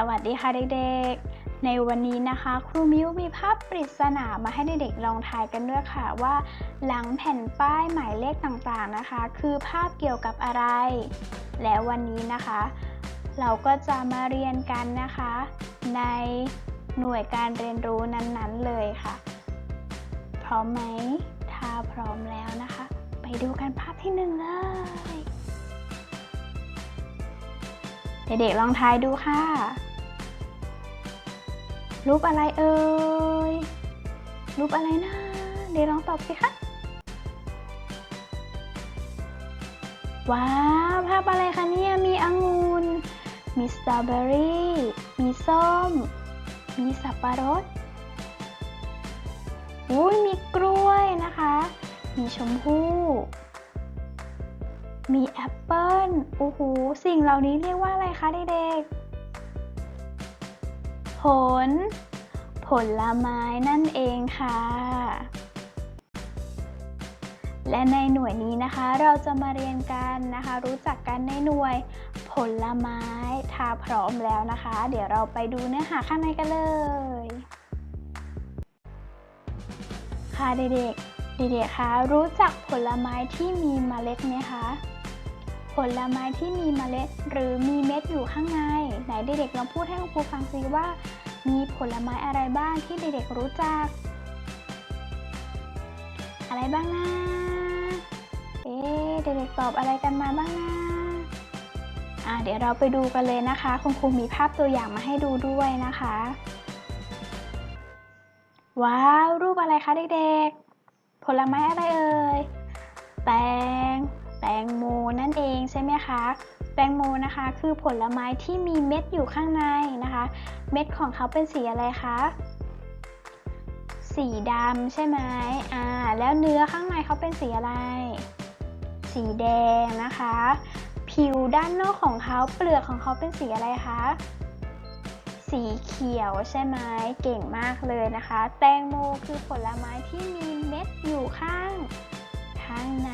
สวัสดีค่ะเด็กๆ ในวันนี้นะคะ ครูมิวมีภาพปริศนามาให้เด็กๆลองทายกันด้วยค่ะว่า หลังแผ่นป้ายหมายเลขต่างๆนะคะ คือภาพเกี่ยวกับอะไร และวันนี้นะคะ เราก็จะมาเรียนกันนะคะ ในหน่วยการเรียนรู้นั้นๆเลยค่ะ พร้อมไหม ถ้าพร้อมแล้วนะคะ ไปดูกันภาพที่หนึ่งเลยเด็กๆลองทายดูค่ะ รูปอะไรเอ่ย รูปอะไรนะ เดี๋ยวลองตอบสิคะ ว้าว ภาพอะไรคะเนี่ย มีองุ่น มีสตรอเบอรี่ มีส้ม มีสับปะรดอุ้ยมีกล้วยนะคะ มีชมพู่ มีแอปเปิ้ล โอ้โห สิ่งเหล่านี้เรียกว่าอะไรคะเด็กๆ ล ผลไม้นั่นเองค่ะ และในหน่วยนี้นะคะเราจะมาเรียนกันนะคะ รู้จักกันในหน่วยผลไม้ถ้าพร้อมแล้วนะคะ เดี๋ยวเราไปดูเนื้อหาข้างในกันเลยค่ะเด็กๆ เด็กๆ คะ รู้จักผลไม้ที่มีเมล็ดไหมคะ ผลไม้ที่มีเมล็ด หรือมีเม็ดอยู่ข้างใน ไหนเด็กๆลองพูดให้คุณครูฟังซิว่า มีผลไม้อะไรบ้างที่เด็กๆรู้จัก อะไรบ้างนะเอ๊เด็กๆตอบอะไรกันมาบ้างนะอ่าเดี๋ยวเราไปดูกันเลยนะคะ คุณครูมีภาพตัวอย่างมาให้ดูด้วยนะคะ ว้าวรูปอะไรคะเด็กๆ ผลไม้อะไรเอ่ย แตง แตงโมนั่นเองใช่ไหมคะ แตงโมนะคะคือผลไม้ที่มีเม็ดอยู่ข้างในนะคะ เม็ดของเขาเป็นสีอะไรคะ สีดำใช่ไหมอ่าแล้วเนื้อข้างในเขาเป็นสีอะไร สีแดงนะคะ ผิวด้านนอกของเขาเปลือกของเขาเป็นสีอะไรคะสีเขียวใช่ไหมเก่งมากเลยนะคะ แตงโมคือผลไม้ที่มีเม็ดอยู่ข้าง ข้างใน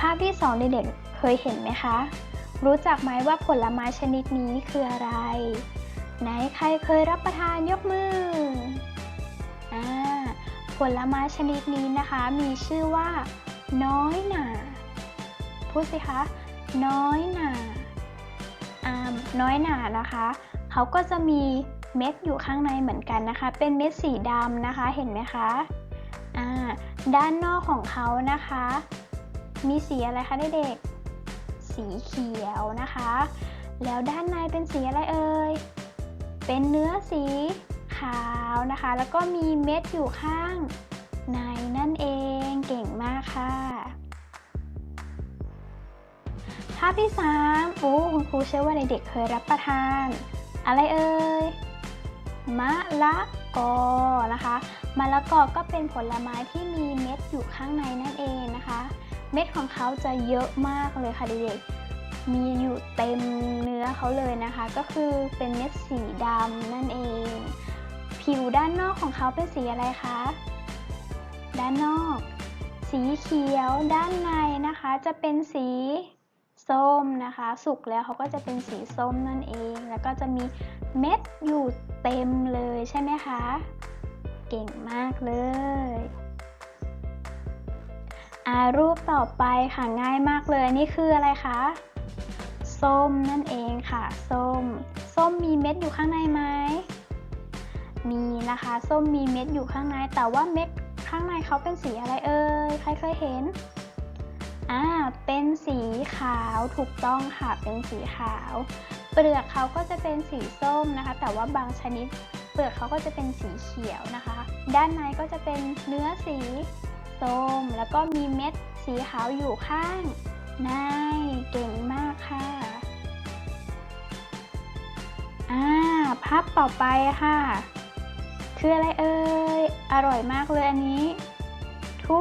ภาพที่สองเด็กๆเคยเห็นไหมคะ รู้จักไหมว่าผลไม้ชนิดนี้คืออะไร ไหนใครเคยรับประทานยกมืออ่าผลไม้ชนิดนี้นะคะ มีชื่อว่า น้อยหนาพูดสิคะ น้อยหนาอ่าน้อยหนานะคะ เขาก็จะมีเม็ดอยู่ข้างในเหมือนกันนะคะ เป็นเม็ดสีดำนะคะ เห็นไหมคะอ่าด้านนอกของเขานะคะ มีสีอะไรคะเด็กๆ สีเขียวนะคะ แล้วด้านในเป็นสีอะไรเอ่ย เป็นเนื้อสีขาวนะคะ แล้วก็มีเม็ดอยู่ข้างในนั่นเอง เก่งมากค่ะ ภาพที่ 3 โอ้คุณครูเชื่อว่าเด็กๆเคยรับประทาน อะไรเอ่ย มะละกอนะคะมะละกอก็เป็นผลไม้ที่มีเม็ดอยู่ข้างในนั่นเองนะคะ เม็ดของเขาจะเยอะมากเลยค่ะเด็กๆมีอยู่เต็มเนื้อเขาเลยนะคะ ก็คือเป็นเม็ดสีดำนั่นเอง ผิวด้านนอกของเขาเป็นสีอะไรคะ ด้านนอก สีเขียวด้านในนะคะจะเป็นสีส้มนะคะ สุกแล้วเขาก็จะเป็นสีส้มนั่นเอง แล้วก็จะมีเม็ดอยู่เต็มเลยใช่ไหมคะ เก่งมากเลย อารูปต่อไปค่ะง่ายมากเลยนี่คืออะไรคะส้มนั่นเองค่ะส้ม ส้มมีเม็ดอยู่ข้างในไหมมีนะคะส้มมีเม็ดอยู่ข้างใน แต่ว่าเม็ดข้างในเขาเป็นสีอะไรเอ่ยใครเคยเห็นอ่าเป็นสีขาวถูกต้องค่ะเป็นสีขาว เปลือกเขาก็จะเป็นสีส้มนะคะ แต่ว่าบางชนิด เปลือกเขาก็จะเป็นสีเขียวนะคะ ด้านในก็จะเป็นเนื้อสี ส้มแล้วก็มีเม็ดสีขาวอยู่ข้างในเก่งมากค่ะอ่าภาพต่อไปค่ะ คืออะไรเอ่ย อร่อยมากเลยอันนี้ ทุ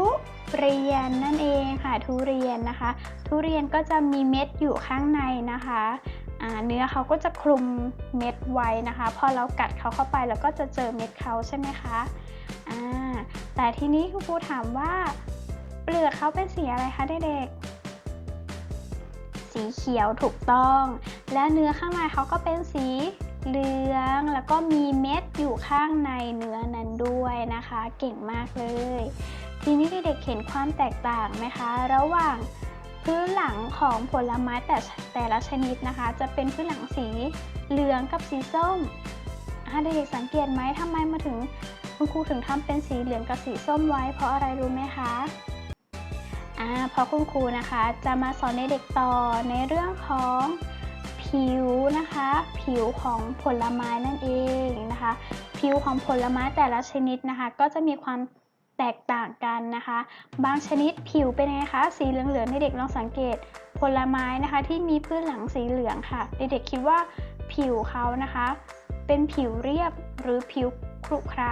เรียนนั่นเองค่ะ ทุเรียนนะคะ ทุเรียนก็จะมีเม็ดอยู่ข้างในนะคะเนื้อเขาก็จะคลุมเม็ดไว้นะคะ พอเรากัดเขาเข้าไปเราก็จะเจอเม็ดเขาใช่ไหมคะ แต่ทีนี้คุณครูถามว่า เปลือกเขาเป็นสีอะไรคะเด็กๆ สีเขียวถูกต้อง และเนื้อข้างในเขาก็เป็นสีเหลืองแล้วก็มีเม็ดอยู่ข้างในเนื้อนั้นด้วยนะคะ เก่งมากเลย ทีนี้เด็กๆเห็นความแตกต่างไหมคะ ระหว่างพื้นหลังของผลไม้แต่แต่ละชนิดนะคะ จะเป็นพื้นหลังสีเหลืองกับสีส้มเด็กๆสังเกตไหมทำไมมาถึง คุณครูถึงทำเป็นสีเหลืองกับสีส้มไว้ เพราะอะไรรู้ไหมคะอ่าเพราะคุณครูนะคะจะมาสอนในเด็กต่อในเรื่องของผิวนะคะ ผิวของผลไม้นั่นเองนะคะ ผิวของผลไม้แต่ละชนิดนะคะ ก็จะมีความแตกต่างกันนะคะ บางชนิดผิวเป็นไงคะ สีเหลืองๆในเด็กลองสังเกต ผลไม้นะคะที่มีพื้นหลังสีเหลืองค่ะ เด็กๆคิดว่าผิวเขานะคะ เป็นผิวเรียบหรือผิวครุขระ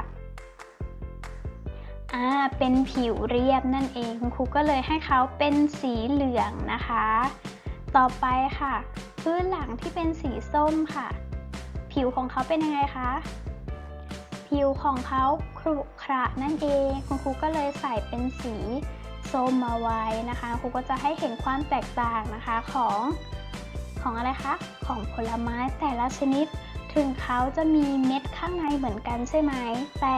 อ่าเป็นผิวเรียบนั่นเองคุณครูก็เลยให้เขาเป็นสีเหลืองนะคะ ต่อไปค่ะ พื้นหลังที่เป็นสีส้มค่ะ ผิวของเขาเป็นยังไงคะผิวของเขาครุขระนั่นเองคุณครูก็เลยใส่เป็นสีส้มมาไว้นะคะครูก็จะให้เห็นความแตกต่างนะคะของของอะไรคะของผลไม้แต่ละชนิด ถึงเขาจะมีเม็ดข้างในเหมือนกันใช่ไหม แต่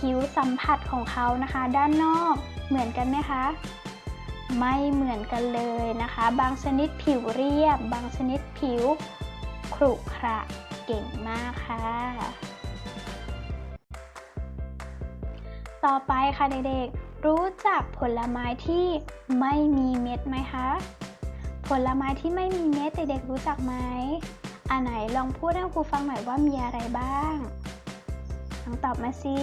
ผิวสัมผัสของเขานะคะ ด้านนอกเหมือนกันไหมคะ ไม่เหมือนกันเลยนะคะ บางชนิดผิวเรียบ บางชนิดผิวขรุขระเก่งมากค่ะ ต่อไปค่ะเด็กๆ รู้จักผลไม้ที่ไม่มีเม็ดไหมคะ ผลไม้ที่ไม่มีเม็ดเด็กๆรู้จักไหมอันไหนลองพูดให้ครูฟังหน่อยว่ามีอะไรบ้าง ลองตอบมาสิ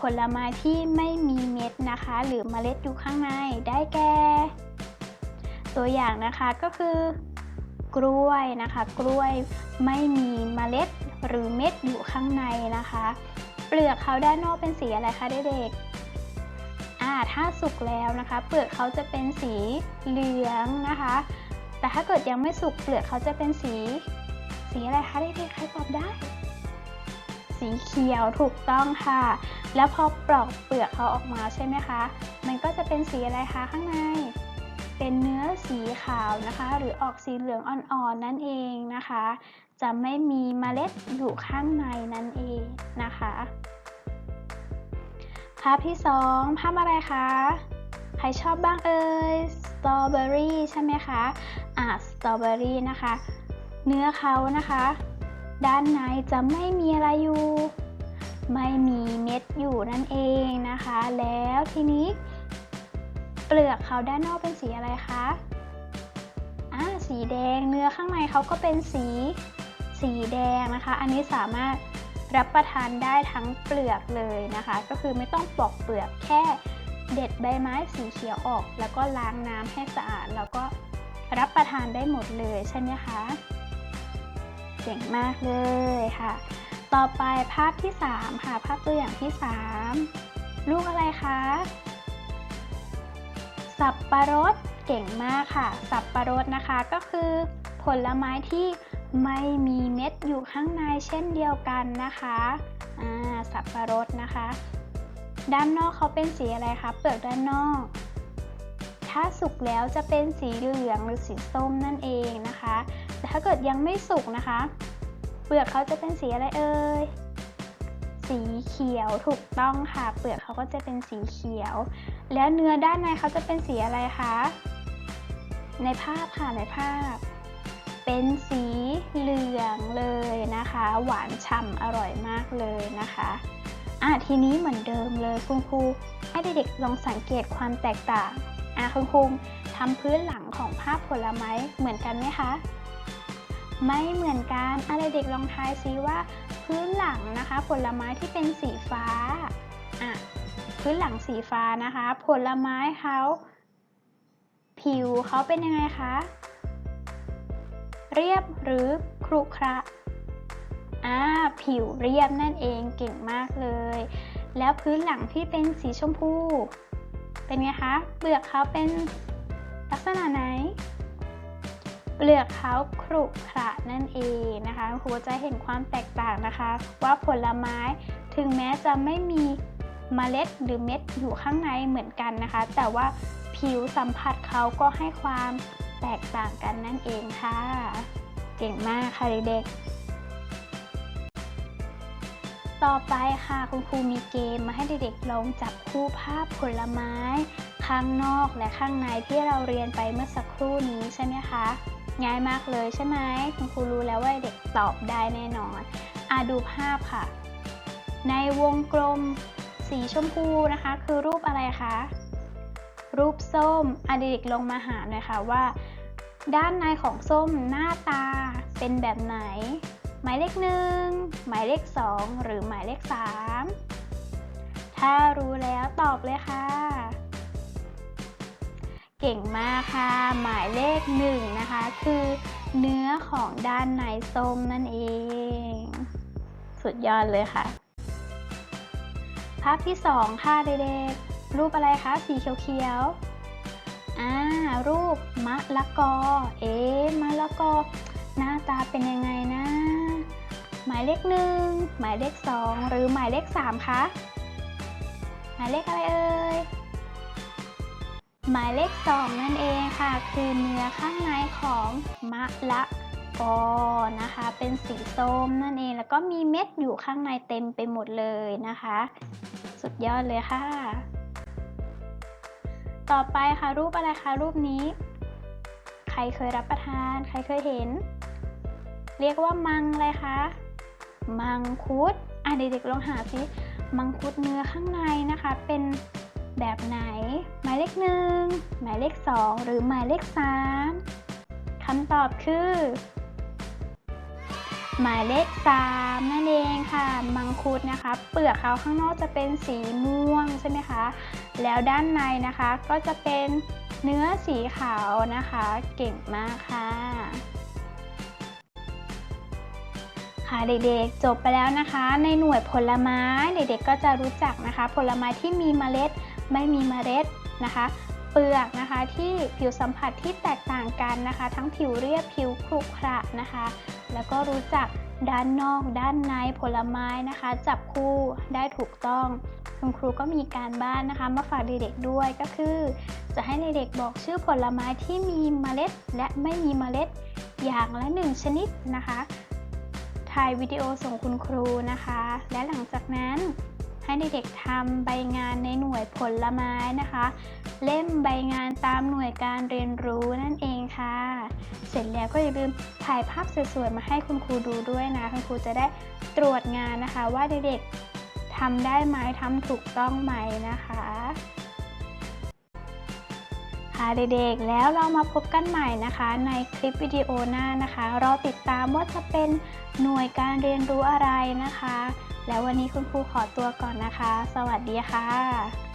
ผลไม้ที่ไม่มีเม็ดนะคะ หรือเมล็ดอยู่ข้างในได้แก่ ตัวอย่างนะคะก็คือกล้วยนะคะ กล้วยไม่มีเมล็ดหรือเม็ดอยู่ข้างในนะคะ เปลือกเขาด้านนอกเป็นสีอะไรคะเด็กๆอ่าถ้าสุกแล้วนะคะ เปลือกเขาจะเป็นสีเหลืองนะคะ แต่ถ้าเกิดยังไม่สุกเปลือกเขาจะเป็นสี สีอะไรคะเด็กๆใครตอบได้ สีเขียวถูกต้องค่ะ แล้วพอปลอกเปลือกเขาออกมาใช่ไหมคะ มันก็จะเป็นสีอะไรคะข้างใน เป็นเนื้อสีขาวนะคะ หรือออกสีเหลืองอ่อนๆนั่นเองนะคะ จะไม่มีเมล็ดอยู่ข้างในนั่นเองนะคะภาพที่สองภาพอะไรคะ ใครชอบบ้างเอ่ย สตรอเบอรี่ใช่ไหมคะ อ่า สตรอเบอรี่นะคะ เนื้อเขานะคะ ด้านในจะไม่มีอะไรอยู่ ไม่มีเม็ดอยู่นั่นเองนะคะ แล้วทีนี้ เปลือกเขาด้านนอกเป็นสีอะไรคะอ่าสีแดงเนื้อข้างในเขาก็เป็นสี สีแดงนะคะ อันนี้สามารถรับประทานได้ทั้งเปลือกเลยนะคะ ก็คือไม่ต้องปอกเปลือกแค่เด็ดใบไม้สีเขียวออก แล้วก็ล้างน้ำให้สะอาด แล้วก็รับประทานได้หมดเลยใช่ไหมคะ เก่งมากเลยค่ะ ต่อไปภาพที่ 3 ค่ะ ภาพตัวอย่างที่ 3 ลูกอะไรคะ สับปะรด เก่งมากค่ะ สับปะรดนะคะก็คือผลไม้ที่ไม่มีเม็ดอยู่ข้างในเช่นเดียวกันนะคะอ่าสับปะรดนะคะ ด้านนอกเขาเป็นสีอะไรคะเปลือกด้านนอก ถ้าสุกแล้วจะเป็นสีเหลืองหรือสีส้มนั่นเองนะคะ แต่ถ้าเกิดยังไม่สุกนะคะ เปลือกเขาจะเป็นสีอะไรเอ่ย สีเขียวถูกต้องค่ะ เปลือกเขาก็จะเป็นสีเขียว แล้วเนื้อด้านในเขาจะเป็นสีอะไรคะ ในภาพค่ะในภาพ เป็นสีเหลืองเลยนะคะ หวานฉ่ำอร่อยมากเลยนะคะอะทีนี้เหมือนเดิมเลยคุณครูให้เด็กๆลองสังเกตความแตกต่างอะคุณครูทำพื้นหลังของภาพผลไม้เหมือนกันไหมคะ ไม่เหมือนกันอะไรเด็กลองทายซิว่า พื้นหลังนะคะ ผลไม้ที่เป็นสีฟ้าอะพื้นหลังสีฟ้านะคะ ผลไม้เขาผิวเขาเป็นยังไงคะ เรียบหรือครุขระอ่าผิวเรียบนั่นเองเก่งมากเลย แล้วพื้นหลังที่เป็นสีชมพู เป็นไงคะเปลือกเขาเป็นลักษณะไหน เปลือกเขาครุขระนั่นเองนะคะครูจะเห็นความแตกต่างนะคะ ว่าผลไม้ถึงแม้จะไม่มีเมล็ดหรือเม็ดอยู่ข้างในเหมือนกันนะคะ แต่ว่าผิวสัมผัสเขาก็ให้ความแตกต่างกันนั่นเองค่ะ เก่งมากค่ะเด็กๆ ต่อไปค่ะคุณครูมีเกมมาให้เด็กๆลองจับคู่ภาพผลไม้ ข้างนอกและข้างในที่เราเรียนไปเมื่อสักครู่นี้ใช่ไหมคะ ง่ายมากเลยใช่ไหมคุณครูรู้แล้วว่าเด็กตอบได้แน่นอนอาดูภาพค่ะ ในวงกลมสีชมพูนะคะ คือรูปอะไรคะ รูปส้มอะเด็กลงมาหาหน่อยค่ะว่า ด้านในของส้มหน้าตาเป็นแบบไหน หมายเลขหนึ่งหมายเลขสองหรือหมายเลขสามถ้ารู้แล้วตอบเลยค่ะ เก่งมากค่ะ หมายเลขหนึ่งนะคะ คือเนื้อของด้านในส้มนั่นเอง สุดยอดเลยค่ะ ภาพที่สองค่ะเด็กๆ รูปอะไรคะ สีเขียวๆ อ่า รูปมะละกอ เอ๊ะมะละกอ หน้าตาเป็นยังไงนะ หมายเลขหนึ่ง หมายเลขสอง หรือหมายเลขสามคะ หมายเลขอะไรเอ่ย หมายเลขสองนั่นเองค่ะ คือเนื้อข้างในของมะละกอนะคะ เป็นสีส้มนั่นเอง แล้วก็มีเม็ดอยู่ข้างในเต็มไปหมดเลยนะคะ สุดยอดเลยค่ะ ต่อไปค่ะรูปอะไรคะรูปนี้ ใครเคยรับประทาน ใครเคยเห็น เรียกว่ามังอะไรคะ มังคุด อะเด็กๆลองหาสิมังคุดเนื้อข้างในนะคะ เป็น แบบไหน หมายเลขหนึ่งหมายเลขสองหรือหมายเลขสามคำตอบคือ หมายเลข3นั่นเองค่ะ มังคุดนะคะ เปลือกเขาข้างนอกจะเป็นสีม่วงใช่ไหมคะ แล้วด้านในนะคะก็จะเป็นเนื้อสีขาวนะคะ เก่งมากค่ะค่ะเด็กๆจบไปแล้วนะคะ ในหน่วยผลไม้เด็กๆก็จะรู้จักนะคะ ผลไม้ที่มีเมล็ด ไม่มีเมล็ดนะคะ เปลือกนะคะที่ผิวสัมผัสที่แตกต่างกันนะคะ ทั้งผิวเรียบผิวครุขระนะคะ แล้วก็รู้จักด้านนอก ด้านในผลไม้นะคะ จับคู่ได้ถูกต้อง คุณครูก็มีการบ้านนะคะ มาฝากเด็กๆด้วยก็คือ จะให้เด็กๆบอกชื่อผลไม้ที่มีเมล็ด และไม่มีเมล็ดอย่างละหนึ่งชนิดนะคะถ่ายวิดีโอส่งคุณครูนะคะ และหลังจากนั้น ให้เด็กๆทำใบงานในหน่วยผลไม้นะคะ เล่มใบงานตามหน่วยการเรียนรู้นั่นเองค่ะ เสร็จแล้วก็อย่าลืมถ่ายภาพสวยๆมาให้คุณครูดูด้วยนะ คุณครูจะได้ตรวจงานนะคะ ว่าเด็กๆทำได้ไหมทำถูกต้องไหมนะคะค่ะเด็กๆ แล้วเรามาพบกันใหม่นะคะ ในคลิปวิดีโอหน้านะคะ รอติดตามว่าจะเป็นหน่วยการเรียนรู้อะไรนะคะ แล้ววันนี้คุณครูขอตัวก่อนนะคะ สวัสดีค่ะ